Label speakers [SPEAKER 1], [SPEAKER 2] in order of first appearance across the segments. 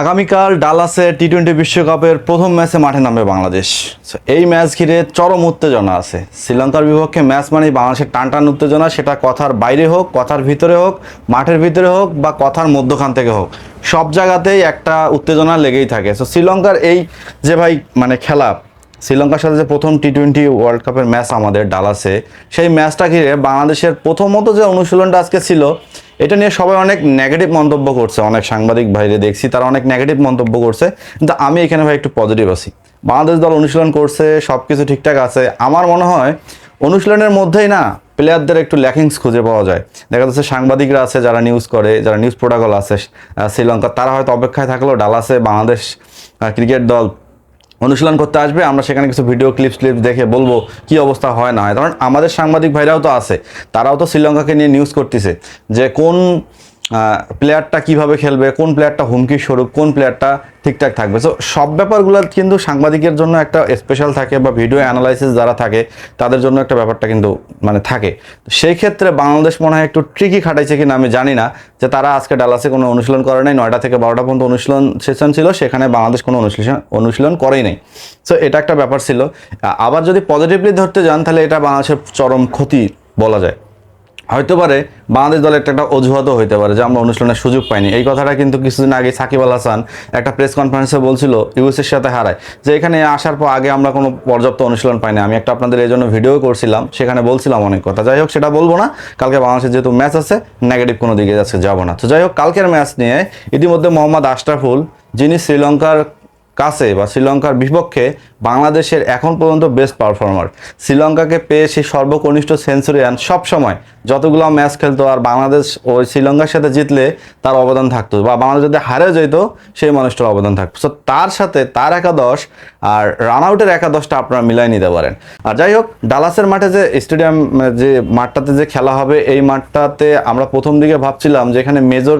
[SPEAKER 1] আগামীকাল ডালাসে T twenty বিশ্বকাপের প্রথম ম্যাচে মাঠে নামবে বাংলাদেশ। এই ম্যাচ ঘিরে চরম উত্তেজনা আছে। শ্রীলঙ্কার বিপক্ষে ম্যাচ মানেই বাংলাদেশের টান টান উত্তেজনা। সেটা কথার বাইরে হোক, কথার ভিতরে হোক, মাঠের ভিতরে হোক বা কথার মধ্যখান থেকে হোক, সব জায়গাতেই একটা উত্তেজনা লেগেই থাকে। সো শ্রীলঙ্কার এই যে ভাই মানে খেলা, শ্রীলঙ্কার সাথে যে প্রথম টি টোয়েন্টি ওয়ার্ল্ড কাপের ম্যাচ আমাদের ডালাসে, সেই ম্যাচটা ঘিরে বাংলাদেশের প্রথমত যে অনুশীলনটা আজকে ছিল এটা নিয়ে সবাই অনেক নেগেটিভ মন্তব্য করছে। অনেক সাংবাদিক ভাইরে দেখছি, তারা অনেক নেগেটিভ মন্তব্য করছে। কিন্তু আমি এখানে ভাই একটু পজিটিভ আছি। বাংলাদেশ দল অনুশীলন করছে সব কিছু ঠিকঠাক আছে। আমার মনে হয় অনুশীলনের মধ্যেই না প্লেয়ারদের একটু ল্যাকিংস খুঁজে পাওয়া যায়। দেখা যাচ্ছে সাংবাদিকরা আছে যারা নিউজ করে, যারা নিউজ প্রোটোকল আছে শ্রীলঙ্কা তারা হয়তো অপেক্ষায় থাকলেও ডালাসে বাংলাদেশ ক্রিকেট দল অনুশীলন করতে আসবে, আমরা সেখানে কিছু ভিডিও ক্লিপ ক্লিপ দেখে বলব কি অবস্থা হয় না হয়। কারণ আমাদের সাংবাদিক ভাইরাও তো আছে, তারাও তো শ্রীলঙ্কাকে নিয়ে নিউজ করতেছে যে কোন প্লেয়ারটা কীভাবে খেলবে, কোন প্লেয়ারটা হুমকি স্বরূপ, কোন প্লেয়ারটা ঠিকঠাক থাকবে। সো সব ব্যাপারগুলো কিন্তু সাংবাদিকের জন্য একটা স্পেশাল থাকে বা ভিডিও অ্যানালাইসিস যারা থাকে, তাদের জন্য একটা ব্যাপারটা কিন্তু মানে থাকে। সেই ক্ষেত্রে বাংলাদেশ মনে হয় একটু ট্রিকি খাটাইছে কিনা আমি জানি না, যে তারা আজকে ডালাসে কোনো অনুশীলন করে নাই, নয়টা থেকে বারোটা পর্যন্ত অনুশীলন সেশন ছিল, সেখানে বাংলাদেশ কোনো অনুশীলন অনুশীলন করেই নাই। সো এটা একটা ব্যাপার ছিল। আবার যদি পজিটিভলি ধরতে যান, তাহলে এটা বাংলাদেশের চরম ক্ষতি বলা যায়। হয়তো পারে বাংলাদেশ দলের একটা অজুহাতও হইতে পারে যে আমরা অনুশীলনের সুযোগ পাইনি। এই কথাটা কিন্তু কিছুদিন আগে সাকিব আল হাসান একটা প্রেস কনফারেন্সে বলছিল ইউএসের সাথে হারায়। যে এখানে আসার পর আগে আমরা কোনো পর্যাপ্ত অনুশীলন পাইনি। আমি একটা আপনাদের এই জন্য ভিডিও করছিলাম, সেখানে বলছিলাম অনেক কথা। যাই হোক, সেটা বলব না। কালকে বাংলাদেশের যেহেতু ম্যাচ আছে নেগেটিভ কোনো দিকে যাচ্ছে যাব না। তো যাই হোক, কালকের ম্যাচ নিয়ে ইতিমধ্যে মোহাম্মদ আশরাফুল, যিনি শ্রীলঙ্কার কাছে বা শ্রীলঙ্কার বিপক্ষে বাংলাদেশের এখন পর্যন্ত বেস্ট পারফর্মার শ্রীলঙ্কাকে পেয়ে সেই সর্বকনিষ্ঠ সেঞ্চুরিয়ান সব সময় যতগুলো ম্যাচ খেলতো আর বাংলাদেশ ওই শ্রীলঙ্কার সাথে জিতলে তার অবদান থাকতো বা বাংলাদেশ যদি হারে যেত সেই মানুষটার অবদান থাকতো। সো তার সাথে তার একাদশ আর রান আউটের একাদশটা আপনারা মিলাই নিতে পারেন। আর যাই হোক ডালাসের মাঠে যে স্টেডিয়াম যে মাঠটাতে যে খেলা হবে, এই মাঠটাতে আমরা প্রথম দিকে ভাবছিলাম যে এখানে মেজর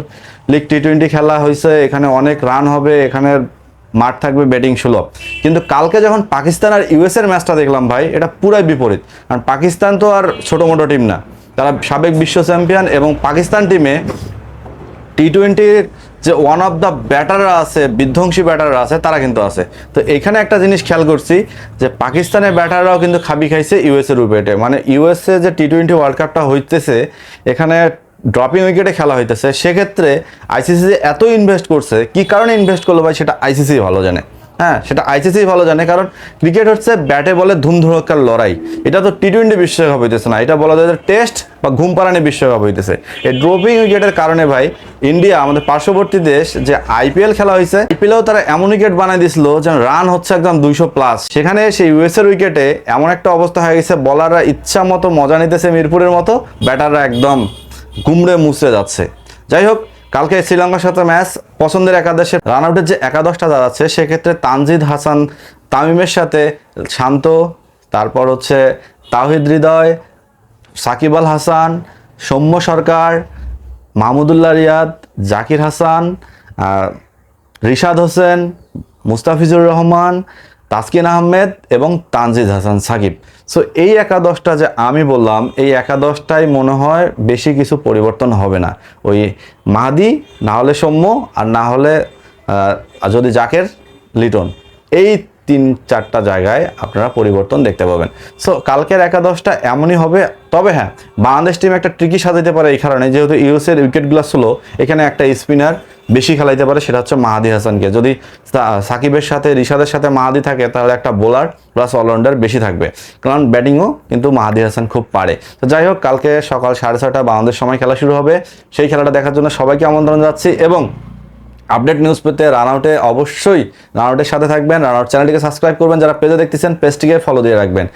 [SPEAKER 1] লিগ টি টোয়েন্টি খেলা হয়েছে, এখানে অনেক রান হবে এখানে মাঠ থাকবে ব্যাটিং সুলভ। কিন্তু কালকে যখন পাকিস্তান আর ইউএসের ম্যাচটা দেখলাম ভাই, এটা পুরাই বিপরীত। কারণ পাকিস্তান তো আর ছোটো মোটো টিম না। তারা সাবেক বিশ্ব চ্যাম্পিয়ন এবং পাকিস্তান টিমে টি টোয়েন্টির যে ওয়ান অফ দ্য ব্যাটাররা আছে, বিধ্বংসী ব্যাটাররা আছে, তারা কিন্তু আছে। তো এখানে একটা জিনিস খেয়াল করছি, যে পাকিস্তানের ব্যাটাররাও কিন্তু খাবি খাইছে ইউএসের উইকেটে মানে ইউএসএ যে টি টোয়েন্টি ওয়ার্ল্ড কাপটা হইতেছে, এখানে ড্রপিং উইকেটে খেলা হইতেছে, সেক্ষেত্রে আইসিসি যে এত ইনভেস্ট করছে, কি কারণে ইনভেস্ট করল ভাই সেটা আইসিসি ভালো জানে। হ্যাঁ সেটা আইসিসি ভালো জানে, কারণ ক্রিকেট হচ্ছে ব্যাটে বলে ধুমধুমকার লড়াই। এটা তো টি টোয়েন্টি বিশ্বকাপ হইতেছে না, এটা বলা যায় টেস্ট বা ঘুম পাড়ানি বিশ্বকাপ হইতেছে। এই ড্রপিং উইকেটের কারণে ভাই ইন্ডিয়া আমাদের পার্শ্ববর্তী দেশ, যে আইপিএল খেলা হয়েছে আইপিএলেও তারা এমন উইকেট বানাই দিছিল যেন রান হচ্ছে একদম দুইশো প্লাস সেখানে সেই ইউএসের উইকেটে এমন একটা অবস্থা হয়ে গেছে বলাররা ইচ্ছা মতো মজা নিতেছে মিরপুরের মতো ব্যাটাররা একদম গুমড়ে মুছড়ে যাচ্ছে। যাই হোক কালকে শ্রীলঙ্কার সাথে ম্যাচ পছন্দের একাদশের রান আউটের যে একাদশটা দাঁড়াচ্ছে, সেক্ষেত্রে তানজিদ হাসান তামিমের সাথে শান্ত, তারপর হচ্ছে তাহিদ হৃদয়, সাকিব আল হাসান, সৌম্য সরকার, মাহমুদুল্লাহ রিয়াদ, জাকির হাসান রিশাদ হোসেন, মুস্তাফিজুর রহমান তাসকিন আহমেদ এবং তানজিদ হাসান সাকিব। সো এই একাদশটা যে আমি বললাম, এই একাদশটাই মনে হয় বেশি কিছু পরিবর্তন হবে না। ওই মাহাদি, না হলে সৌম্য আর না হলে যদি জাকের, লিটন। এই তিন চারটা জায়গায় আপনারা পরিবর্তন দেখতে পাবেন। সো কালকের একাদশটা এমনই হবে তবে হ্যাঁ বাংলাদেশ টিম একটা ট্রিকি সাজাইতে পারে এই কারণে, যেহেতু ইউএসের উইকেটগুলো ছিল এখানে একটা স্পিনার বেশি খেলাইতে পারে, সেটা হচ্ছে মাহাদি হাসানকে। যদি সাকিবের সাথে, রিশাদের সাথে মাহাদি থাকে, তাহলে একটা বোলার প্লাস অলরাউন্ডার বেশি থাকবে। কারণ ব্যাটিংও কিন্তু মাহাদি হাসান খুব পারে। তো যাই হোক, কালকে সকাল সাড়ে ছটা বাংলাদেশ সময় খেলা শুরু হবে। সেই খেলাটা দেখার জন্য সবাইকে আমন্ত্রণ যাচ্ছি এবং আপডেট নিউজ পেতে রান আউটে অবশ্যই রান আউটের সাথে থাকবেন। রান আউট চ্যানেলটিকে সাবস্ক্রাইব করবেন। যারা পেজে দেখতেছেন পেজটিকে ফলো দিয়ে রাখবেন।